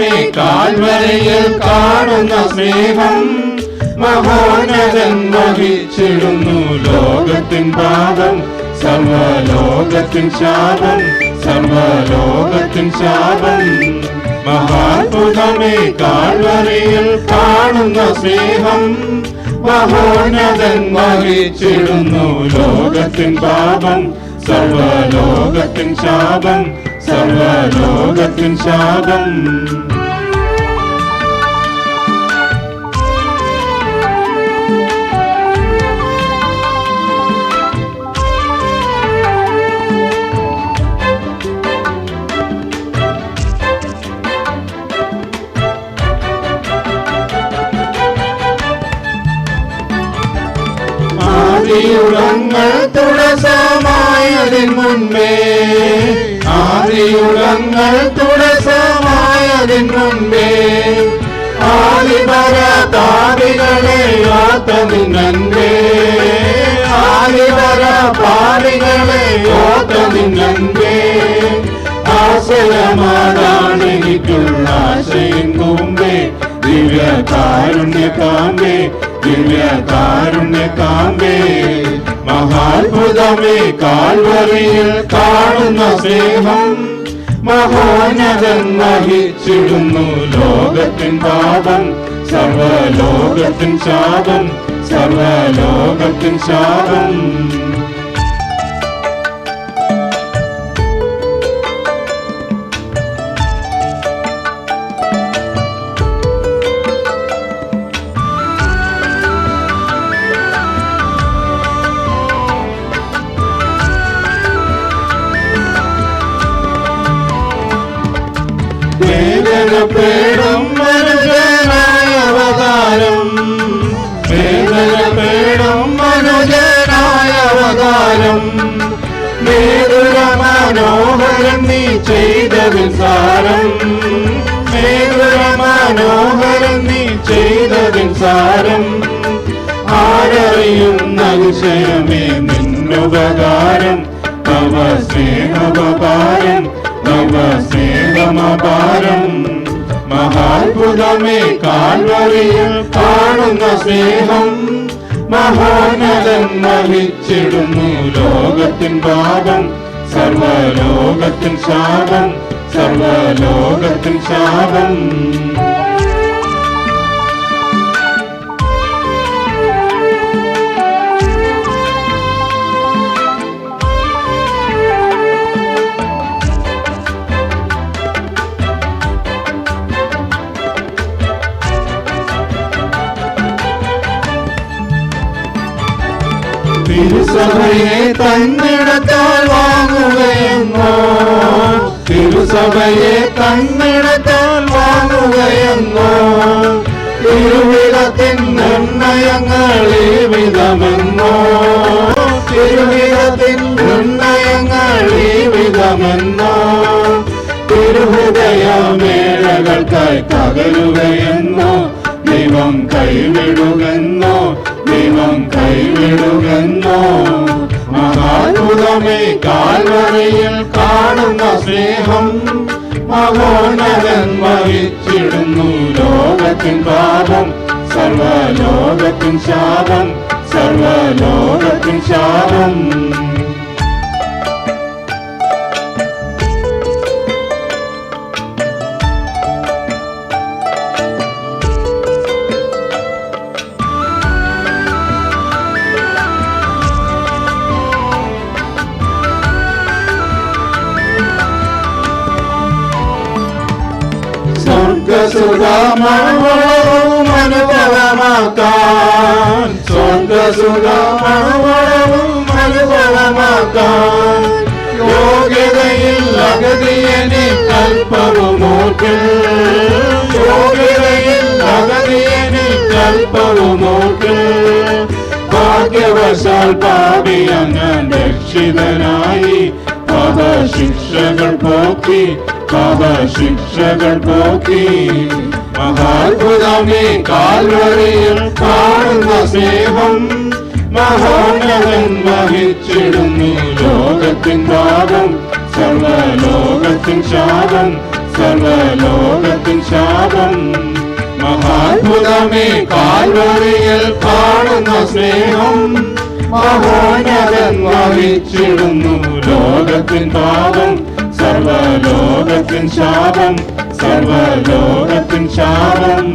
മഹാത്ഭുതമേ കാൽവരയിൽ കാണുന്ന സ്നേഹം മഹോന്നതൻ വഹിച്ചിടുന്നു ലോകത്തിൻ പാപം സർവലോകത്തിൻ ശാപം സർവലോകത്തിൻ ശാപം. മഹാത്ഭുതമേ കാൽവരയിൽ കാണുന്ന സ്നേഹം മഹോന്നതൻ വഹിച്ചിടുന്നു ലോകത്തിൻ പാപം സർവലോകത്തിൻ ശാപം സർവലോകത്തിൻ ശാപം. ആദിയുളങ്ങൾ തുടസമായതിൽ മുൻപേ. ആദിയുളങ്ങൾ തുടസമായതിൻ മുൻപേ. ആദിപര താപികളെ ഓത്തതിന്നേ ആദിപര പാടികളെ ഓത്തതിന്നേ ആശയമാതാണ് എനിക്കുള്ള ആശയം മുമ്പേ ദിവ്യ കാരുണ്യ കാമ്പേ ദിവ്യ കാരുണ്യ കാമ്പേ മഹാത്ഭുതമേ കാൽവറിയിൽ കാണുന്ന സ്നേഹം. മഹോന്നതൻ വഹിച്ചിടുന്നു ലോകത്തിൻ പാപം സർവലോകത്തിൻ ശാപം സർവലോകത്തിൻ ശാപം. വേദനപേടും മനുജനായ അവതാരം വേദനപേടും മനുജനായ അവതാരം മേതുര മനോഹരം നീ ചെയ്തതിൻ സാരം. മേതുര മനോഹരം നീ വിഷയമേ നിന്നുപകാരം. അവ സ്നേഹപകാരം. തവ സ്നേഹമപാരം മഹാത്ഭുതമേ കാൽവറിയിൽ കാണുന്ന സ്നേഹം മഹോന്നതൻ മഹിച്ചിടുന്നു ലോകത്തിൻ പാപം സർവലോകത്തിൻ ശാപം സർവലോകത്തിൻ ശാപം. തിരുസഭയെ തന്നിടത്താൽ വാങ്ങുകയെന്നോ? തിരുസഭയെ തന്നിടത്താൽ വാങ്ങുകയെന്നോ? തിരുവിടത്തിൻ നിർണയങ്ങൾ വിധമെന്നോ? തിരുവിടത്തിൻ നിർണയങ്ങൾ വിധമെന്നോ? തിരുഹൃദയമേളകൾക്കായി തകരുകയെന്നോ? ദൈവം കൈവിടുകെന്നോ? ദൈവം കൈവിടുകെന്നോ മഹാത്ഭുതമേ കാൽവരയിൽ കാണുന്ന സ്നേഹം മഹോന്നതൻ വഹിച്ചിടുന്നു. ലോകത്തിൻ പാപം സർവലോകത്തിൻ ശാപം സർവലോകത്തിൻ ശാപം. சுடாமணவளவும் அனுபவமாக்கான் சொந்த சுடாமணவளவும் அனுபவமாக்கான் யோகிதையில் அகதியனை கல்பவும் ஓட்டு யோகிதையில் அகதியனை கல்பவும் ஓட்டு பாக்யவசால் பாவியன പാപശിക്ഷകൾ പോക്കി പാപശിക്ഷകൾ പോക്കി മഹാത്ഭുതമേ കാൽവറിയിൽ കാണുന്ന സ്നേഹം മഹോന്നതൻ വഹിച്ചിടുന്നു ലോകത്തിൻ പാപം സർവലോകത്തിൻ ശാപം സർവലോകത്തിൻ ശാപം മഹാത്ഭുതമേ കാൽവറിയിൽ കാണുന്ന സ്നേഹം മഹോന്നതൻ വഹിച്ചിടുന്നു ലോകത്തിൻ പാപം സർവലോകത്തിൻ ശാപം സർവലോകത്തിൻ ശാപം.